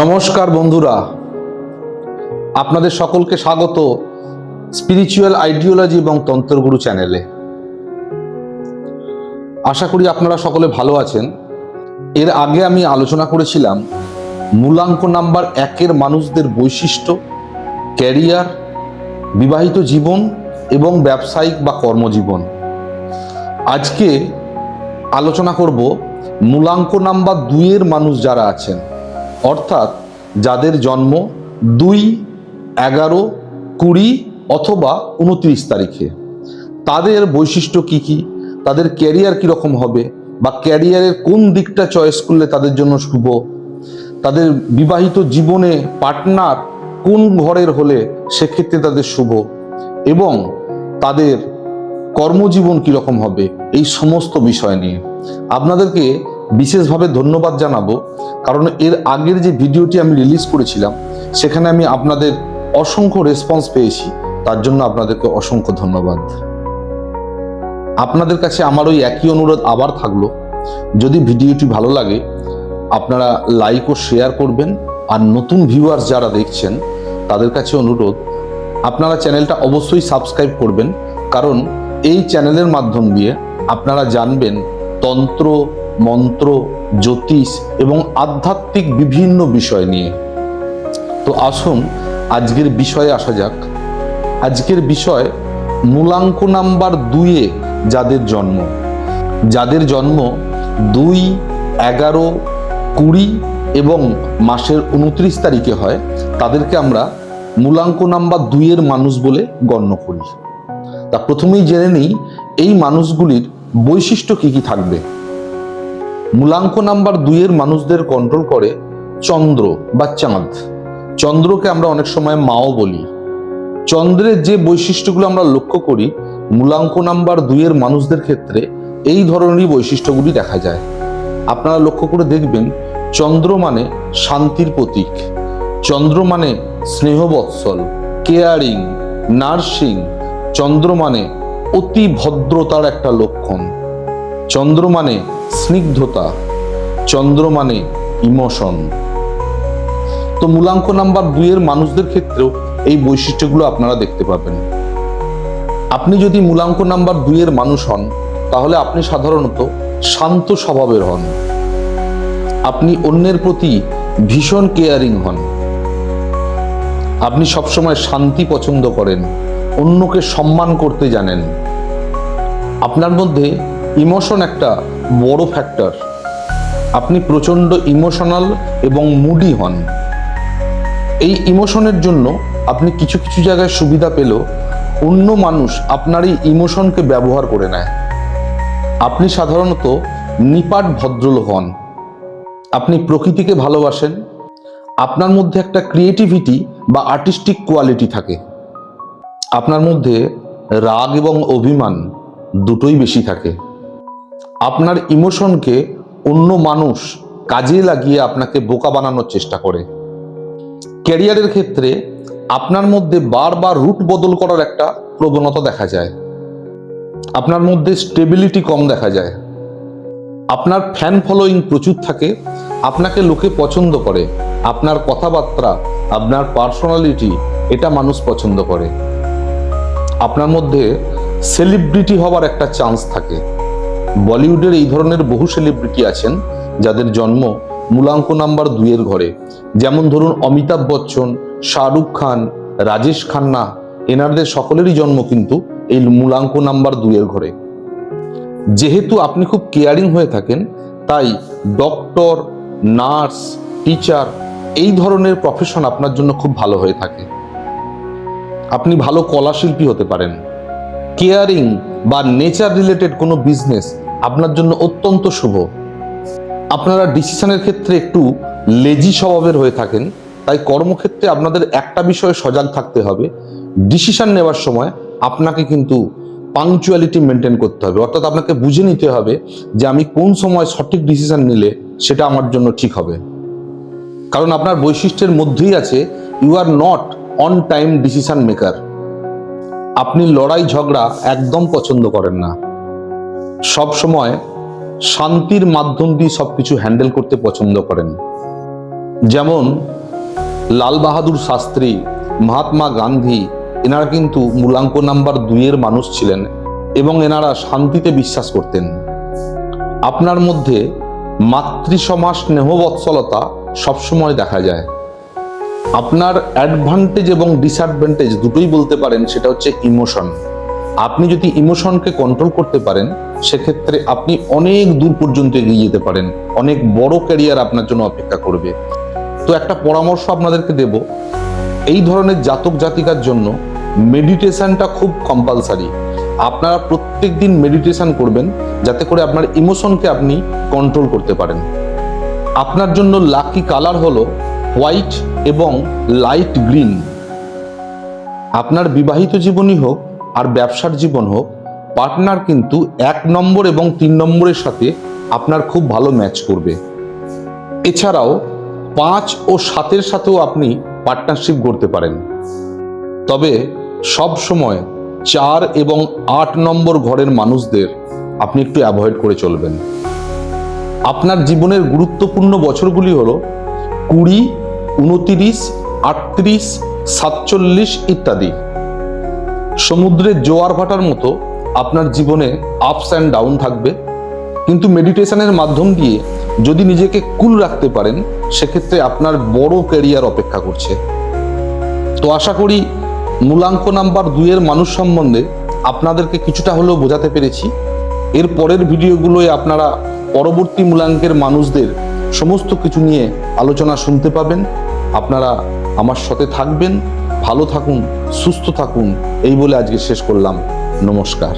নমস্কার বন্ধুরা। আপনাদের সকলকে স্বাগত স্পিরিচুয়াল আইডিওলজি এবং তন্ত্রগুরু চ্যানেলে আশা করি আপনারা সকলে ভালো আছেন। এর আগে আমি আলোচনা করেছিলাম, মূলাঙ্ক নাম্বার একের মানুষদের বৈশিষ্ট্য ক্যারিয়ার বিবাহিত জীবন এবং ব্যবসায়িক বা কর্মজীবন। আজকে আলোচনা করব মূলাঙ্ক নাম্বার দুইয়ের মানুষ যারা আছেন। অর্থাৎ যাদের জন্ম দুই, এগারো, কুড়ি অথবা উনত্রিশ তারিখে। তাদের বৈশিষ্ট্য কি কি? তাদের ক্যারিয়ার কীরকম হবে? বা ক্যারিয়ারের কোন দিকটা চয়েস করলে তাদের জন্য শুভ? তাদের বিবাহিত জীবনে পার্টনার কোন ঘরের হলে সেক্ষেত্রে তাদের শুভ? এবং তাদের কর্মজীবন কীরকম হবে? এই সমস্ত বিষয় নিয়ে। আপনাদেরকে বিশেষভাবে ধন্যবাদ জানাব, কারণ এর আগের যে ভিডিওটি আমি রিলিজ করেছিলাম, সেখানে আমি আপনাদের অসংখ্য রেসপন্স পেয়েছি। তার জন্য আপনাদেরকে অসংখ্য ধন্যবাদ। আপনাদের কাছে আমার ওই একই অনুরোধ আবার থাকল, যদি ভিডিওটি ভালো লাগে, আপনারা লাইক ও শেয়ার করবেন, আর নতুন ভিউয়ার্স যারা দেখছেন, তাদের কাছে অনুরোধ, আপনারা চ্যানেলটা অবশ্যই সাবস্ক্রাইব করবেন, কারণ এই চ্যানেলের মাধ্যম দিয়ে আপনারা জানবেন তন্ত্র মন্ত্র, জ্যোতিষ এবং আধ্যাত্মিক বিভিন্ন বিষয় নিয়ে। তো আসুন আজকের বিষয়ে আসা যাক। আজকের বিষয় মূলাঙ্ক নাম্বার দুইয়ে যাদের জন্ম। যাদের জন্ম দুই, এগারো, কুড়ি এবং মাসের উনত্রিশ তারিখে হয়, তাদেরকে আমরা মূলাঙ্ক নাম্বার দুইয়ের মানুষ বলে গণ্য করি। তা প্রথমেই জেনে নিই, এই মানুষগুলির বৈশিষ্ট্য কি কি থাকবে? মূলাঙ্ক নাম্বার দুইয়ের মানুষদের কন্ট্রোল করে চন্দ্র বা চাঁদ। চন্দ্রকে আমরা অনেক সময় মাও বলি। চন্দ্রের যে বৈশিষ্ট্যগুলো আমরা লক্ষ্য করি, মূলাঙ্ক নাম্বার দুইয়ের মানুষদের ক্ষেত্রে এই ধরনেরই বৈশিষ্ট্যগুলি দেখা যায়। আপনারা লক্ষ্য করে দেখবেন, চন্দ্র মানে শান্তির প্রতীক। চন্দ্র মানে স্নেহবৎসল, কেয়ারিং, নার্সিং। চন্দ্র মানে অতি ভদ্রতার একটা লক্ষণ। চন্দ্র মানে স্নিগ্ধতা চন্দ্র মানে ইমোশন। তো মূলাঙ্ক নাম্বার দুইয়ের মানুষদের ক্ষেত্রেও এই বৈশিষ্ট্যগুলো আপনারা দেখতে পাবেন। আপনি যদি মূলাঙ্ক নাম্বার দুইয়ের মানুষ হন, তাহলে আপনি সাধারণত শান্ত স্বভাবের হন। আপনি অন্যের প্রতি ভীষণ কেয়ারিং হন। আপনি সবসময় শান্তি পছন্দ করেন, অন্যকে সম্মান করতে জানেন। আপনার মধ্যে ইমোশন একটা বড় ফ্যাক্টর আপনি প্রচণ্ড ইমোশনাল এবং মুডি হন। এই ইমোশনের জন্য আপনি কিছু কিছু জায়গায় সুবিধা পেলেও অন্য মানুষ আপনার এই ইমোশনকে ব্যবহার করে নেয়। আপনি সাধারণত নিপাট ভদ্রলোক হন। আপনি প্রকৃতিকে ভালোবাসেন। আপনার মধ্যে একটা ক্রিয়েটিভিটি বা আর্টিস্টিক কোয়ালিটি থাকে। আপনার মধ্যে রাগ এবং অভিমান দুটোই বেশি থাকে। আপনার ইমোশনকে অন্য মানুষ কাজে লাগিয়ে আপনাকে বোকা বানানোর চেষ্টা করে। ক্যারিয়ারের ক্ষেত্রে আপনার মধ্যে বারবার রুট বদল করার একটা প্রবণতা দেখা যায়। আপনার মধ্যে স্টেবিলিটি কম দেখা যায়। আপনার ফ্যান ফলোয়িং প্রচুর থাকে, আপনাকে লোকে পছন্দ করে, আপনার কথাবার্তা, আপনার পার্সোনালিটি এটা মানুষ পছন্দ করে। আপনার মধ্যে সেলিব্রিটি হওয়ার একটা চান্স থাকে। বলিউডের এই ধরনের বহু সেলিব্রিটি আছেন যাদের জন্ম মূলাঙ্ক নাম্বার দুইয়ের ঘরে। যেমন ধরুন অমিতাভ বচ্চন, শাহরুখ খান, রাজেশ খান্না, এনারদের সকলেরই জন্ম কিন্তু এই মূলাঙ্ক নাম্বার দুইয়ের ঘরে। যেহেতু আপনি খুব কেয়ারিং হয়ে থাকেন, তাই ডক্টর, নার্স, টিচার এই ধরনের প্রফেশন আপনার জন্য খুব ভালো হয়ে থাকে। আপনি ভালো কলাশিল্পী হতে পারেন। কেয়ারিং বা নেচার রিলেটেড কোনো বিজনেস আপনার জন্য অত্যন্ত শুভ। আপনারা ডিসিশনের ক্ষেত্রে একটু লেজি স্বভাবের হয়ে থাকেন, তাই কর্মক্ষেত্রে আপনাদের একটা বিষয়ে সজাগ থাকতে হবে। ডিসিশন নেওয়ার সময় আপনাকে কিন্তু পাংচুয়ালিটি মেনটেন করতে হবে। অর্থাৎ আপনাকে বুঝে নিতে হবে যে আমি কোন সময় সঠিক ডিসিশন নিলে সেটা আমার জন্য ঠিক হবে। কারণ আপনার বৈশিষ্ট্যের মধ্যেই আছে you are not on time decision maker আপনি লড়াই ঝগড়া একদম পছন্দ করেন না। সব সময় শান্তির মাধ্যম দিয়ে সবকিছু হ্যান্ডেল করতে পছন্দ করেন। যেমন লাল বাহাদুর শাস্ত্রী, মহাত্মা গান্ধী, এনারা কিন্তু মূলাঙ্ক নাম্বার দুইয়ের মানুষ ছিলেন এবং এনারা শান্তিতে বিশ্বাস করতেন। আপনার মধ্যে মাতৃসমাস স্নেহবৎসলতা সবসময় দেখা যায়। আপনার অ্যাডভান্টেজ এবং ডিসঅ্যাডভান্টেজ দুটোই বলতে পারেন, সেটা হচ্ছে ইমোশন আপনি যদি ইমোশনকে কন্ট্রোল করতে পারেন, সেক্ষেত্রে আপনি অনেক দূর পর্যন্ত এগিয়ে যেতে পারেন। অনেক বড় ক্যারিয়ার আপনার জন্য অপেক্ষা করবে। তো একটা পরামর্শ আপনাদেরকে দেব, এই ধরনের জাতক জাতিকার জন্য মেডিটেশনটা খুব কম্পালসারি আপনারা প্রত্যেক দিন মেডিটেশন করবেন, যাতে করে আপনার ইমোশনকে আপনি কন্ট্রোল করতে পারেন। আপনার জন্য লাকি কালার হলো হোয়াইট এবং লাইট গ্রিন আপনার বিবাহিত জীবনই হোক আর ব্যবসার জীবন হোক, পার্টনার কিন্তু এক নম্বর এবং তিন নম্বরের সাথে আপনার খুব ভালো ম্যাচ করবে। এছাড়াও পাঁচ ও সাতের সাথেও আপনি পার্টনারশিপ করতে পারেন। তবে সব সময় চার এবং আট নম্বর ঘরের মানুষদের আপনি একটু অ্যাভয়েড করে চলবেন। আপনার জীবনের গুরুত্বপূর্ণ বছরগুলি হল কুড়ি, উনতিরিশ, আটত্রিশ, সাতচল্লিশ ইত্যাদি। সমুদ্রের জোয়ার ভাটার মতো আপনার জীবনে আপস অ্যান্ড ডাউন থাকবে। কিন্তু মেডিটেশনের মাধ্যম দিয়ে যদি নিজেকে কুল রাখতে পারেন, সেক্ষেত্রে আপনার বড় ক্যারিয়ার অপেক্ষা করছে। তো আশা করি মূলাঙ্ক নাম্বার দুইয়ের মানুষ সম্বন্ধে আপনাদেরকে কিছুটা হলেও বোঝাতে পেরেছি। এর পরের ভিডিওগুলোয় আপনারা পরবর্তী মূলাঙ্কের মানুষদের সমস্ত কিছু নিয়ে আলোচনা শুনতে পাবেন। আপনারা আমার সাথে থাকবেন। ভালো থাকুন সুস্থ থাকুন এই বলে আজকে শেষ করলাম। নমস্কার।